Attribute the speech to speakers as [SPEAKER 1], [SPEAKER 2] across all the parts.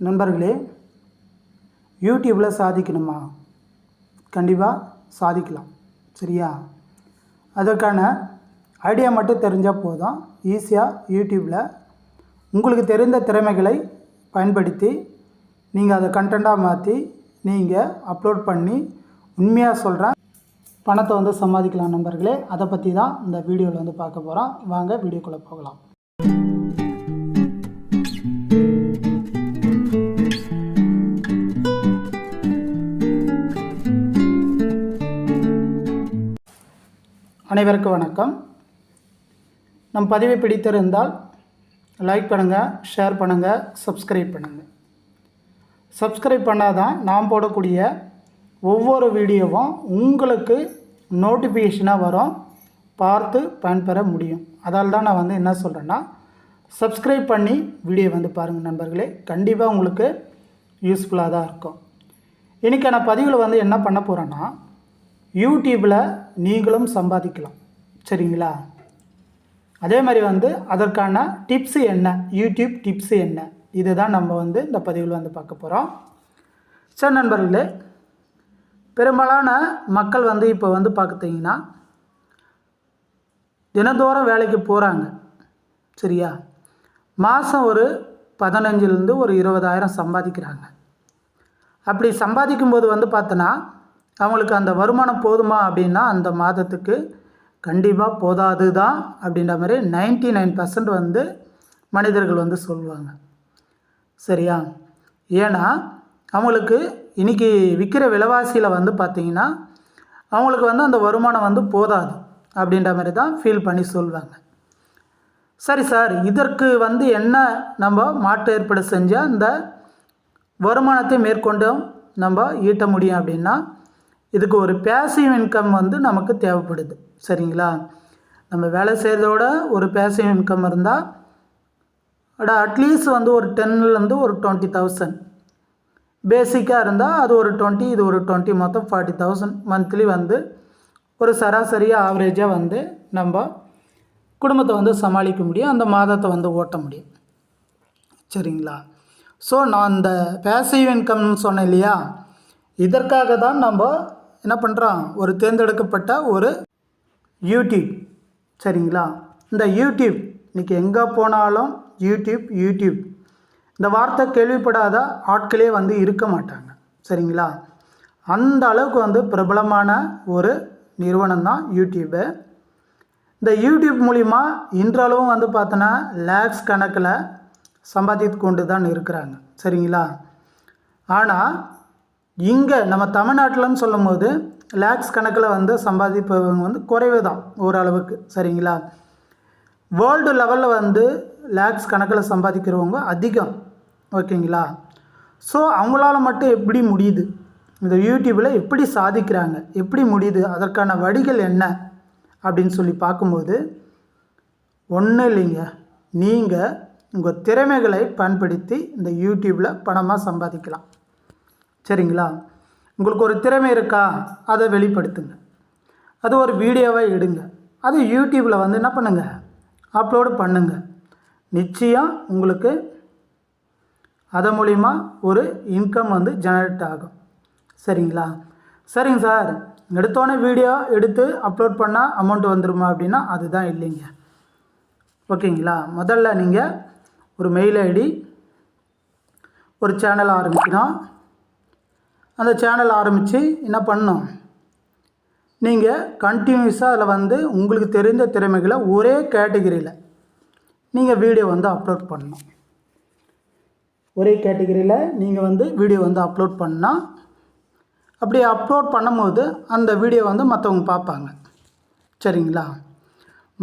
[SPEAKER 1] நண்பர்களே யூடியூப்பில் சாதிக்கணுமா? கண்டிப்பாக சாதிக்கலாம். சரியா? அதற்கான ஐடியா மட்டும் தெரிஞ்சால் போதும். ஈஸியாக யூடியூப்பில் உங்களுக்கு தெரிந்த திறமைகளை பயன்படுத்தி நீங்கள் அதை கண்டென்ட்டாக மாற்றி நீங்கள் அப்லோட் பண்ணி உண்மையாக சொல்கிறேன் பணத்தை வந்து சம்பாதிக்கலாம் நண்பர்களே. அதை பற்றி தான் இந்த வீடியோவில் வந்து பார்க்க போகிறோம் வாங்க வீடியோக்குள்ளே போகலாம். அனைவருக்கு வணக்கம். நம் பதிவை பிடித்திருந்தால் லைக் பண்ணுங்கள் ஷேர் பண்ணுங்கள் சப்ஸ்கிரைப் பண்ணுங்கள் சப்ஸ்கிரைப் பண்ணால் தான் நாம் போடக்கூடிய ஒவ்வொரு வீடியோவும் உங்களுக்கு நோட்டிஃபிகேஷனாக வரும். பார்த்து பயன்பெற முடியும். அதால் தான் நான் வந்து என்ன சொல்கிறேன்னா சப்ஸ்கிரைப் பண்ணி வீடியோ வந்து பாருங்கள் நண்பர்களே. கண்டிப்பாக உங்களுக்கு யூஸ்ஃபுல்லாக தான் இருக்கும். இன்றைக்கான பதிவில் வந்து என்ன பண்ண போகிறேன்னா யூடியூப்பில் நீங்களும் சம்பாதிக்கலாம். சரிங்களா? அதே மாதிரி வந்து அதற்கான டிப்ஸு என்ன? யூடியூப் டிப்ஸு என்ன? இதுதான் நம்ம வந்து இந்த பதிவில் வந்து பார்க்க போகிறோம் சரி நண்பர்களே பெரும்பாலான மக்கள் வந்து இப்போ வந்து பார்த்தீங்கன்னா தினந்தோறும் வேலைக்கு போகிறாங்க சரியா? மாதம் ஒரு பதினஞ்சுலேருந்து ஒரு இருபதாயிரம் சம்பாதிக்கிறாங்க. அப்படி சம்பாதிக்கும்போது வந்து பார்த்தோன்னா அவங்களுக்கு அந்த வருமானம் போதுமா அப்படின்னா அந்த மாதத்துக்கு கண்டிப்பாக போதாது தான் அப்படின்ற மாதிரி நைன்டி நைன் பர்சன்ட் வந்து மனிதர்கள் வந்து சொல்லுவாங்க சரியா? ஏன்னா அவங்களுக்கு இன்றைக்கி விற்கிற விலைவாசியில் வந்து பார்த்திங்கன்னா அவங்களுக்கு வந்து அந்த வருமானம் வந்து போதாது அப்படின்ற மாதிரி தான் ஃபீல் பண்ணி சொல்லுவாங்க சரி சார் இதற்கு வந்து என்ன நம்ம மாற்று ஏற்பாடு செஞ்சால் இந்த வருமானத்தை மேற்கொண்டும் நம்ம ஈட்ட முடியும் அப்படின்னா இதுக்கு ஒரு பேசிவ் இன்கம் வந்து நமக்கு தேவைப்படுது. சரிங்களா? நம்ம வேலை செய்கிறதோட ஒரு பேசிவ் இன்கம் இருந்தால் அட அட்லீஸ்ட் வந்து ஒரு டென்லேருந்து ஒரு டுவெண்ட்டி தௌசண்ட் பேசிக்காக இருந்தால் அது ஒரு டுவெண்ட்டி இது ஒரு டுவெண்ட்டி மொத்தம் ஃபார்ட்டி தௌசண்ட் மந்த்லி வந்து ஒரு சராசரியாக ஆவரேஜாக வந்து நம்ம குடும்பத்தை வந்து சமாளிக்க முடியும். அந்த மாதத்தை வந்து ஓட்ட முடியும். சரிங்களா? ஸோ நான் இந்த பேசிவ் இன்கம்னு சொன்னேன் இல்லையா? இதற்காக தான் நம்ம என்ன பண்ணுறான் ஒரு தேர்ந்தெடுக்கப்பட்ட ஒரு யூடியூப். சரிங்களா? இந்த யூடியூப் இன்றைக்கி எங்கே போனாலும் யூடியூப் யூடியூப். இந்த வார்த்தை கேள்விப்படாத ஆட்களே வந்து இருக்க மாட்டாங்க. சரிங்களா? அந்த அளவுக்கு வந்து பிரபலமான ஒரு நிறுவனம் தான் யூடியூப்பு இந்த யூடியூப் மூலிமா இன்றளவும் வந்து பார்த்தோன்னா லேக்ஸ் கணக்கில் சம்பாதித்து கொண்டு தான் இருக்கிறாங்க. சரிங்களா? ஆனால் இங்கே நம்ம தமிழ்நாட்டில்னு சொல்லும் போது லேக்ஸ் கணக்கில் வந்து சம்பாதிப்பவங்க வந்து குறைவு தான் ஓரளவுக்கு சரிங்களா? வேர்ல்டு லெவலில் வந்து லேக்ஸ் கணக்கில் சம்பாதிக்கிறவங்க அதிகம் ஓகேங்களா? ஸோ அவங்களால மட்டும் எப்படி முடியுது? இந்த யூடியூப்பில் எப்படி சாதிக்கிறாங்க? எப்படி முடியுது? அதற்கான வழிகள் என்ன? அப்படின்னு சொல்லி பார்க்கும்போது ஒன்றும் இல்லைங்க. நீங்கள் உங்கள் திறமைகளை பயன்படுத்தி இந்த யூடியூப்பில் பணமாக சம்பாதிக்கலாம். சரிங்களா? உங்களுக்கு ஒரு திறமை இருக்கா? அதை வெளிப்படுத்துங்க. அது ஒரு வீடியோவாக எடுங்க. அது யூடியூப்பில் வந்து என்ன பண்ணுங்கள் அப்லோடு பண்ணுங்கள் நிச்சயம் உங்களுக்கு அதன் மூலிமா ஒரு இன்கம் வந்து ஜெனரேட் ஆகும். சரிங்களா? சரிங்க சார். எடுத்தோடனே வீடியோ எடுத்து அப்லோட் பண்ணால் அமௌண்ட் வந்துடுமா அப்படின்னா அதுதான் இல்லைங்க. ஓகேங்களா? முதல்ல நீங்கள் ஒரு மெயில் ஐடி ஒரு சேனல் ஆரம்பிக்கணும். அந்த சேனல் ஆரம்பித்து என்ன பண்ணும்? நீங்கள் கண்டினியூஸாக அதில் வந்து உங்களுக்கு தெரிந்த திறமைகளை ஒரே கேட்டகிரியில் நீங்கள் வீடியோ வந்து அப்லோட் பண்ணணும். ஒரே கேட்டகிரியில் நீங்கள் வந்து வீடியோ வந்து அப்லோட் பண்ணால் அப்படி அப்லோட் பண்ணும்போது அந்த வீடியோ வந்து மற்றவங்க பார்ப்பாங்க. சரிங்களா?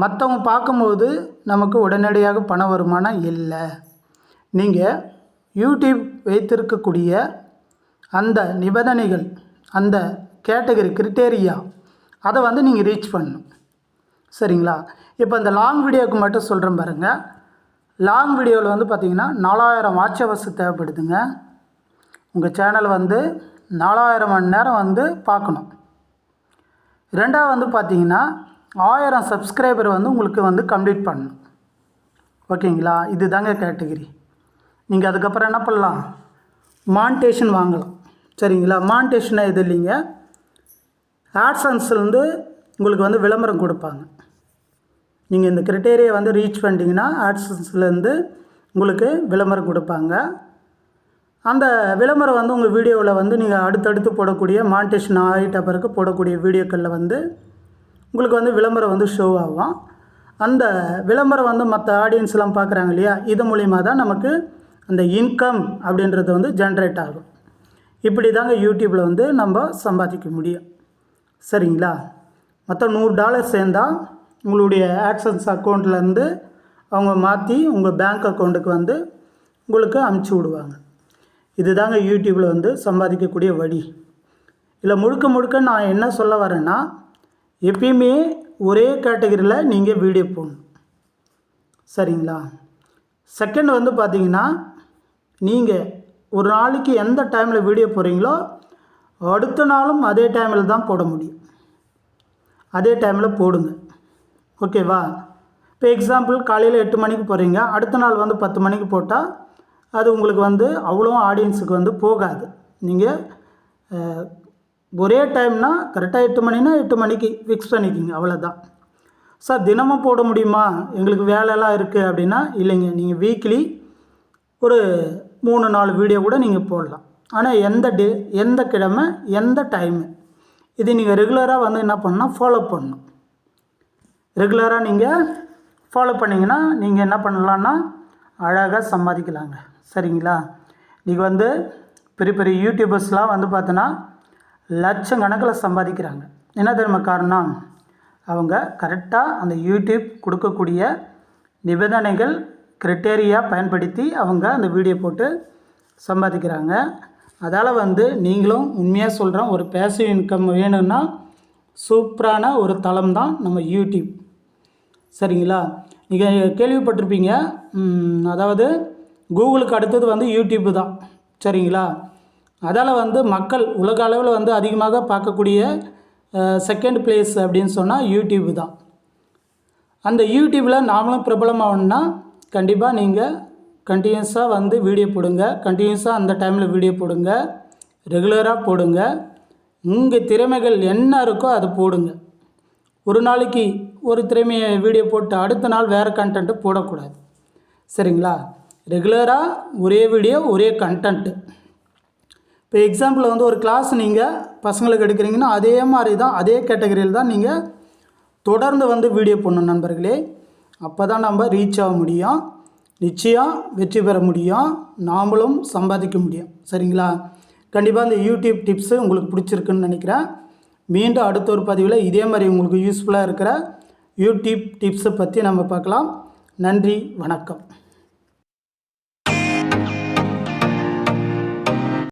[SPEAKER 1] மற்றவங்க பார்க்கும்போது நமக்கு உடனடியாக பண வருமானம் இல்லை. நீங்கள் யூடியூப் வைத்திருக்கக்கூடிய அந்த நிபந்தனைகள் அந்த கேட்டகரி கிரிட்டேரியா அதை வந்து நீங்கள் ரீச் பண்ணணும். சரிங்களா? இப்போ இந்த லாங் வீடியோவுக்கு மட்டும் சொல்கிறேன் பாருங்கள் லாங் வீடியோவில் வந்து பார்த்திங்கன்னா நாலாயிரம் வாட்ச் ஹவர்ஸ் தேவைப்படுதுங்க. உங்கள் சேனல் வந்து நாலாயிரம் மணி நேரம் வந்து பார்க்கணும். ரெண்டாவது வந்து பார்த்தீங்கன்னா ஆயிரம் சப்ஸ்கிரைபர் வந்து உங்களுக்கு வந்து கம்ப்ளீட் பண்ணணும். ஓகேங்களா? இது தாங்க கேட்டகிரி நீங்கள் அதுக்கப்புறம் என்ன பண்ணலாம்? மான்டேஷன் வாங்கலாம். சரிங்களா? மான்டேஷனாக எது இல்லைங்க? ஆட்சன்ஸ்லேருந்து உங்களுக்கு வந்து விளம்பரம் கொடுப்பாங்க. நீங்கள் இந்த கிரிட்டேரியா வந்து ரீச் பண்ணிட்டீங்கன்னா ஆட்சன்ஸ்லேருந்து உங்களுக்கு விளம்பரம் கொடுப்பாங்க. அந்த விளம்பரம் வந்து உங்கள் வீடியோவில் வந்து நீங்கள் அடுத்தடுத்து போடக்கூடிய மான்டேஷன் ஆகிட்ட பிறகு போடக்கூடிய வீடியோக்களில் வந்து உங்களுக்கு வந்து விளம்பரம் வந்து ஷோ ஆகும். அந்த விளம்பரம் வந்து மற்ற ஆடியன்ஸ்லாம் பார்க்குறாங்க இல்லையா? இது மூலிமா தான் நமக்கு அந்த இன்கம் அப்படின்றது வந்து ஜென்ரேட் ஆகும். இப்படி தாங்க யூடியூப்பில் வந்து நம்ம சம்பாதிக்க முடியும். சரிங்களா? மொத்தம் நூறு டாலர் சேர்ந்தால் உங்களுடைய ஆக்சன்ஸ் அக்கௌண்ட்லேருந்து அவங்க மாற்றி உங்கள் பேங்க் அக்கௌண்ட்டுக்கு வந்து உங்களுக்கு அமுச்சு விடுவாங்க. இதுதாங்க யூடியூப்பில் வந்து சம்பாதிக்கக்கூடிய வழி. இதில் முழுக்க முழுக்க நான் என்ன சொல்ல வரேன்னா எப்பயுமே ஒரே கேட்டகரியில் நீங்கள் வீடியோ போடணும். சரிங்களா? செகண்ட் வந்து பார்த்தீங்கன்னா நீங்கள் ஒரு நாளைக்கு எந்த டைமில் வீடியோ போடுறீங்களோ அடுத்த நாளும் அதே டைமில் தான் போட முடியும். அதே டைமில் போடுங்க. ஓகேவா இப்போ எக்ஸாம்பிள் காலையில் எட்டு மணிக்கு போகிறீங்க அடுத்த நாள் வந்து பத்து மணிக்கு போட்டால் அது உங்களுக்கு வந்து அவ்வளோ ஆடியன்ஸுக்கு வந்து போகாது. நீங்கள் ஒரே டைம்னா கரெக்டாக எட்டு மணினா எட்டு மணிக்கு ஃபிக்ஸ் பண்ணிக்கிங்க. அவ்வளோதான் சார் தினமும் போட முடியுமா? எங்களுக்கு வேலையெல்லாம் இருக்குது அப்படின்னா இல்லைங்க. நீங்கள் வீக்லி ஒரு மூணு நாலு வீடியோ கூட நீங்கள் போடலாம். ஆனால் எந்த டே எந்த கிழமை எந்த டைமு இது நீங்கள் ரெகுலராக வந்து என்ன பண்ணால் ஃபாலோ பண்ணணும். ரெகுலராக நீங்கள் ஃபாலோ பண்ணிங்கன்னா நீங்கள் என்ன பண்ணலான்னா அழகாக சம்பாதிக்கலாங்க. சரிங்களா? நீங்கள் வந்து பெரிய பெரிய யூடியூபர்ஸ்லாம் வந்து பார்த்தோன்னா லட்சக்கணக்கில் சம்பாதிக்கிறாங்க. என்ன தெரியுமா காரணம்? அவங்க கரெக்டாக அந்த யூடியூப் கொடுக்கக்கூடிய நிபந்தனைகள் கிரிட்டேரியா பயன்படுத்தி அவங்க அந்த வீடியோ போட்டு சம்பாதிக்கிறாங்க. அதால் வந்து நீங்களும் உண்மையாக சொல்கிறேன் ஒரு பேசிவ் இன்கம் வேணும்னா சூப்பரான ஒரு தளம் தான் நம்ம யூடியூப் சரிங்களா? நீங்கள் கேள்விப்பட்டிருப்பீங்க அதாவது கூகுளுக்கு அடுத்தது வந்து யூடியூப்பு தான். சரிங்களா? அதால் வந்து மக்கள் உலக அளவில் வந்து அதிகமாக பார்க்கக்கூடிய செகண்ட் பிளேஸ் அப்படின்னு சொன்னால் யூடியூப் தான். அந்த யூடியூப்பில் நாமளும் பிரபலமாகணும்னா கண்டிப்பாக நீங்கள் கண்டினியூஸாக வந்து வீடியோ போடுங்க. கண்டினியூஸாக அந்த டைமில் வீடியோ போடுங்க. ரெகுலராக போடுங்க. உங்கள் திறமைகள் என்ன இருக்கோ அதை போடுங்க. ஒரு நாளைக்கு ஒரு திறமையை வீடியோ போட்டு அடுத்த நாள் வேறு கண்டென்ட்டு போடக்கூடாது. சரிங்களா? ரெகுலராக ஒரே வீடியோ ஒரே கண்டென்ட்டு இப்போ எக்ஸாம்பிள் வந்து ஒரு கிளாஸ் நீங்கள் பசங்களுக்கு எடுக்கிறீங்கன்னா அதே மாதிரி தான் அதே கேட்டகரியில் தான் நீங்கள் தொடர்ந்து வந்து வீடியோ போடணும் நண்பர்களே. அப்போ தான் நம்ம ரீச் ஆக முடியும். நிச்சயம் வெற்றி பெற முடியும். நாமளும் சம்பாதிக்க முடியும். சரிங்களா? கண்டிப்பாக இந்த யூடியூப் டிப்ஸு உங்களுக்கு பிடிச்சிருக்குன்னு நினைக்கிறேன். மீண்டும் அடுத்த ஒரு பதிவில் இதே மாதிரி உங்களுக்கு யூஸ்ஃபுல்லாக இருக்கிற யூடியூப் டிப்ஸை பற்றி நம்ம பார்க்கலாம். நன்றி வணக்கம்.